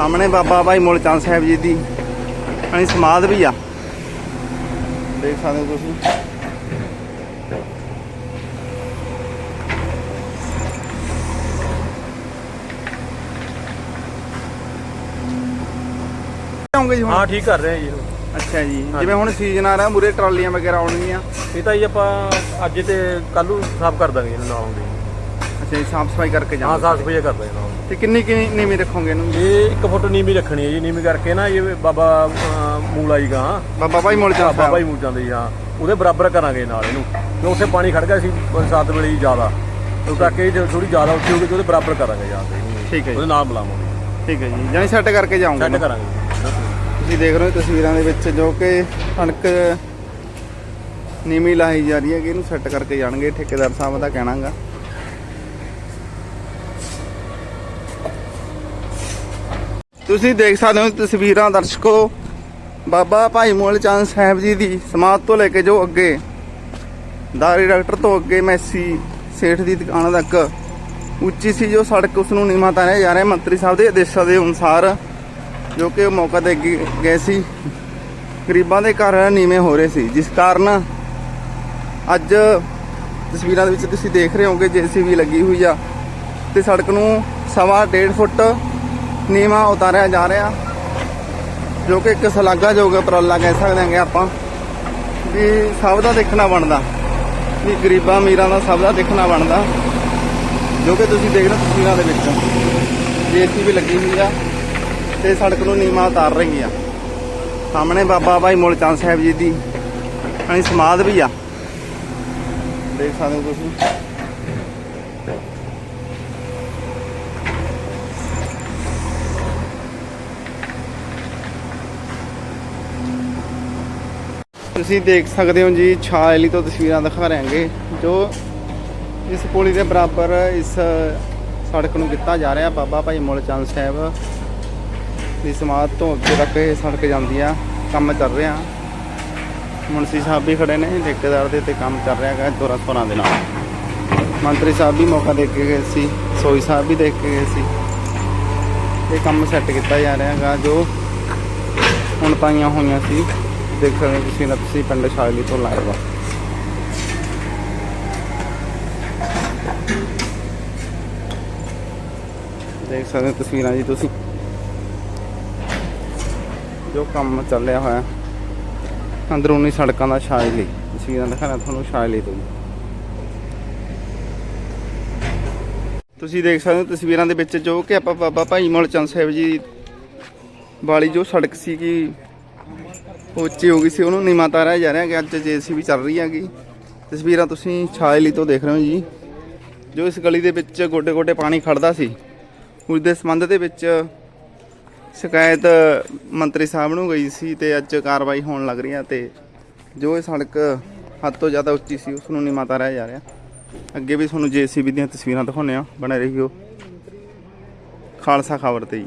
ਸਾਹਮਣੇ ਬਾਬਾ ਭਾਈ ਮੁੱਲ ਚੰਦ ਸਾਹਿਬ ਜੀ ਦੀ। ਅਣੀ ਸਮਾਧ ਵੀ ਆ। ਦੇਖ ਸਕਦੇ ਹੋ ਤੁਸੀਂ। ਆਉਂਗੇ ਜੀ ਹੁਣ? ਹਾਂ ਠੀਕ ਕਰ ਰਹੇ ਆ ਜੀ। ਅੱਛਾ ਜੀ। ਜਿਵੇਂ ਹੁਣ ਸੀਜ਼ਨ ਆ ਰਿਹਾ ਮੂਰੇ ਟਰਾਲੀਆਂ ਵਗੈਰਾ ਆਉਣਗੀਆਂ। ਇਹ ਤਾਂ ਜੀ ਆਪਾਂ ਅੱਜ ਤੇ ਕੱਲ ਨੂੰ ਸਾਫ਼ ਕਰ ਦਾਂਗੇ ਇਹਨੂੰ ਨਾਲ ਦੀ। ਅੱਛਾ ਜੀ ਸਾਫ਼ ਸਫ਼ਾਈ ਕਰਕੇ ਹਾਂ ਸਾਫ਼ ਸਫ਼ਾਈ ਕਰ ਦਾਂਗੇ ਨਾਲ ਤੇ ਕਿੰਨੀ ਕਿੰਨੀ ਨੀਵੀਂ ਰੱਖੋਗੇ ਇਹਨੂੰ? ਇਹ ਇੱਕ ਫੁੱਟ ਨੀਵੀਂ ਰੱਖਣੀ ਹੈ ਜੀ ਨੀਵੀਂ ਕਰਕੇ ਨਾ ਇਹ ਬਾਬਾ ਅਹ, ਮੂਲ ਆਈ ਗਾ। ਬਾਬਾ ਭਾਈ ਮੁੱਲ ਚੰਦ ਬਾਬਾ ਹੀ ਮੂਲ ਜਾਂਦੇ ਜੀ ਹਾਂ। ਉਹਦੇ ਬਰਾਬਰ ਕਰਾਂਗੇ ਨਾਲ ਇਹਨੂੰ। ਕਿਉਂ ਉੱਥੇ ਪਾਣੀ ਖੜ ਗਿਆ ਸੀ ਬਰਸਾਤ ਵੇਲੇ ਜੀ ਜ਼ਿਆਦਾ। ਉਹ ਕਰਕੇ ਥੋੜੀ ਜ਼ਿਆਦਾ ਉੱਚੀ ਹੋ ਗਈ ਤੇ ਉਹਦੇ ਬਰਾਬਰ ਕਰਾਂਗੇ ਜਾਂ ਤੇ। ਠੀਕ ਹੈ ਜੀ। ਉਹਦੇ ਨਾਲ ਮਿਲਾਵਾਂਗੇ। ਠੀਕ ਹੈ ਜੀ। ਜਾਨੀ ਸੈੱਟ ਕਰਕੇ ਜਾਓਗੇ ਸੈੱਟ ਕਰਾਂਗੇ। ਤੁਸੀਂ ਦੇਖ ਰਹੇ ਹੋ ਤਸਵੀਰਾਂ ਦੇ ਵਿੱਚ ਜੋ ਕਿ ਕਣਕ ਨੀਵੀਂ ਲਾਈ ਜਾ ਰਹੀ ਹੈ ਕਿ ਇਹਨੂੰ ਸੈੱਟ ਕਰਕੇ ਜਾਣਗੇ। ਠੇਕੇਦਾਰ ਸਾਹਿਬ ਦਾ ਕਹਿਣਾਗਾ ਤੁਸੀਂ ਦੇਖ ਸਕਦੇ ਹੋ ਤਸਵੀਰਾਂ ਦਰਸ਼ਕੋ। ਬਾਬਾ ਭਾਈ ਮੂਲ ਚੰਦ ਸਾਹਿਬ ਜੀ ਦੀ ਸਮਾਧ ਤੋਂ ਲੈ ਕੇ ਜੋ ਅੱਗੇ, ਦਾਰੀ ਡਾਕਟਰ ਤੋਂ ਅੱਗੇ ਮੈਸੀ ਸੇਠ ਦੀ ਦੁਕਾਨ ਤੱਕ ਉੱਚੀ ਸੀ ਜੋ ਸੜਕ ਉਸ ਨੂੰ ਨੀਵਾਂ ਤਾਰਿਆ ਜਾ ਰਿਹਾ। ਮੰਤਰੀ ਸਾਹਿਬ ਦੇ ਆਦੇਸ਼ਾਂ ਦੇ ਅਨੁਸਾਰ ਜੋ ਕਿ ਉਹ ਮੌਕਾ ਤੇ ਗ- ਗਏ ਸੀ। ਗਰੀਬਾਂ ਦੇ ਘਰ ਨੀਵੇਂ ਹੋ ਰਹੇ ਸੀ। ਜਿਸ ਕਾਰਨ ਅੱਜ ਤਸਵੀਰਾਂ ਦੇ ਵਿੱਚ ਤੁਸੀਂ ਦੇਖ ਰਹੇ ਹੋਗੇ ਜੀਸੀਬੀ ਲੱਗੀ ਹੋਈ ਆ ਤੇ ਸੜਕ ਨੂੰ ਸਵਾ ਡੇਢ ਫੁੱਟ ਨੀਵਾਂ ਉਤਾਰਿਆ ਜਾ ਰਿਹਾ, ਜੋ ਕਿ ਇੱਕ ਸ਼ਲਾਘਾਯੋਗ ਉਪਰਾਲਾ ਕਹਿ ਸਕਦੇ ਹਾਂਗੇ ਆਪਾਂ, ਵੀ ਸਭ ਦਾ ਦੇਖਣਾ ਬਣਦਾ, ਵੀ ਗਰੀਬਾਂ ਅਮੀਰਾਂ ਦਾ ਸਭ ਦਾ ਦੇਖਣਾ ਬਣਦਾ, ਜੋ ਕਿ ਤੁਸੀਂ ਦੇਖ ਰਹੇ ਤਸਵੀਰਾਂ ਦੇ ਵਿੱਚ। ਜੀਸੀਬੀ ਲੱਗੀ ਹੋਈ ਆ ਤੇ ਸੜਕ ਨੂੰ ਨੀਵਾਂ ਉਤਾਰ ਰਹੀ ਆ। ਸਾਹਮਣੇ ਬਾਬਾ ਭਾਈ ਮੁੱਲ ਚੰਦ ਸਾਹਿਬ ਜੀ ਦੀ ਅਣੀ ਸਮਾਧ ਵੀ ਆ। ਦੇਖ ਸਕਦੇ ਹੋ ਤੁਸੀਂ। ਤੁਸੀਂ ਦੇਖ ਸਕਦੇ ਹੋ ਜੀ ਛਾਇਲੀ ਤੋਂ ਤਸਵੀਰਾਂ ਦਿਖਾ ਰਹੇ ਹਾਂਗੇ ਜੋ ਇਸ ਪੁਲੀ ਦੇ ਬਰਾਬਰ ਇਸ ਸੜਕ ਨੂੰ ਕੀਤਾ ਜਾ ਰਿਹਾ, ਬਾਬਾ ਭਾਈ ਮੁੱਲ ਚੰਦ ਸਾਹਿਬ ਦੀ ਸਮਾਧ ਤੋਂ ਅੱਗੇ ਤੱਕ ਇਹ ਸੜਕ ਜਾਂਦੀ ਆ ਕੰਮ ਚੱਲ ਰਿਹਾ। ਮੁਨਸੀ ਸਾਹਿਬ ਵੀ ਖੜੇ ਨੇ, ਠੇਕੇਦਾਰ ਦੇ ਤੇ ਕੰਮ ਚੱਲ ਰਿਹਾ ਹੈਗਾ ਦੋਰਾ ਸੋਰਾਂ ਦੇ ਨਾਲ। ਮੰਤਰੀ ਸਾਹਿਬ ਵੀ ਮੌਕਾ ਦੇ ਕੇ ਗਏ ਸੀ, ਸੋਈ ਸਾਹਿਬ ਵੀ ਦੇਖ ਕੇ ਗਏ ਸੀ। ਇਹ ਕੰਮ ਸੈੱਟ ਕੀਤਾ ਜਾ ਰਿਹਾ ਹੈਗਾ, ਜੋ ਹੁਣ ਤਾਈਆਂ ਹੋਈਆਂ ਸੀ। ਦੇਖ ਸਕਦੇ ਹੋ ਤੁਸੀਂ ਨਾ, ਤੁਸੀਂ ਪਿੰਡ ਸ਼ਾਇਲੀ ਤੋਂ ਲਾਇਆ ਵਾ ਦੇਖ ਸਕਦੇ ਹੋ ਤਸਵੀਰਾਂ ਜੀ ਤੁਸੀਂ। ਜੋ ਕੰਮ ਚੱਲਿਆ ਹੋਇਆ, ਅੰਦਰੂਨੀ ਸੜਕਾਂ ਦਾ ਸ਼ਾਇਲੀ ਤਸਵੀਰਾਂ ਦਿਖਾਣਾ ਤੁਹਾਨੂੰ ਸ਼ਾਇਲੀ ਤੋਂ ਤੁਸੀਂ ਦੇਖ ਸਕਦੇ ਹੋ ਤਸਵੀਰਾਂ ਦੇ ਵਿੱਚ ਜੋ ਕਿ ਆਪਾਂ ਬਾਬਾ ਭਾਈ ਮੋਲ ਚੰਦ ਸਾਹਿਬ ਜੀ ਵਾਲੀ ਜੋ ਸੜਕ ਸੀਗੀ ਉਹ ਉੱਚੀ ਹੋ ਗਈ ਸੀ ਉਹਨੂੰ, ਨੀਵਾਂ ਰਿਹਾ ਜਾ ਰਿਹਾ ਕਿ ਅੱਜ ਜੇਸੀਬੀ ਚੱਲ ਰਹੀ ਹੈਗੀ। ਤਸਵੀਰਾਂ ਤੁਸੀਂ ਛਾਇਲੀ ਤੋਂ ਦੇਖ ਰਹੇ ਹੋ ਜੀ। ਜੋ ਇਸ ਗਲੀ ਦੇ ਵਿੱਚ ਗੋਡੇ ਗੋਡੇ ਪਾਣੀ ਖੜਦਾ ਸੀ, ਉਸ ਦੇ ਸੰਬੰਧ ਦੇ ਵਿੱਚ ਸ਼ਿਕਾਇਤ ਮੰਤਰੀ ਸਾਹਿਬ ਨੂੰ ਗਈ ਸੀ ਤੇ ਅੱਜ ਕਾਰਵਾਈ ਹੋਣ ਲੱਗ ਰਹੀ ਹੈ ਤੇ ਜੋ ਇਹ ਸੜਕ ਹੱਦ ਤੋਂ ਜ਼ਿਆਦਾ ਉੱਚੀ ਸੀ, ਉਸ ਨੂੰ ਨੀਵਾਂ ਤਾਰਿਆ ਜਾ ਰਿਹਾ। ਅੱਗੇ ਵੀ ਤੁਹਾਨੂੰ ਜੇਸੀਬੀ ਦੀਆਂ ਤਸਵੀਰਾਂ ਦਿਖਾਉਂਦੇ ਆ ਬਣੇ ਰਹੀਓ ਖਾਲਸਾ ਖਬਰ ਤੇ ਜੀ।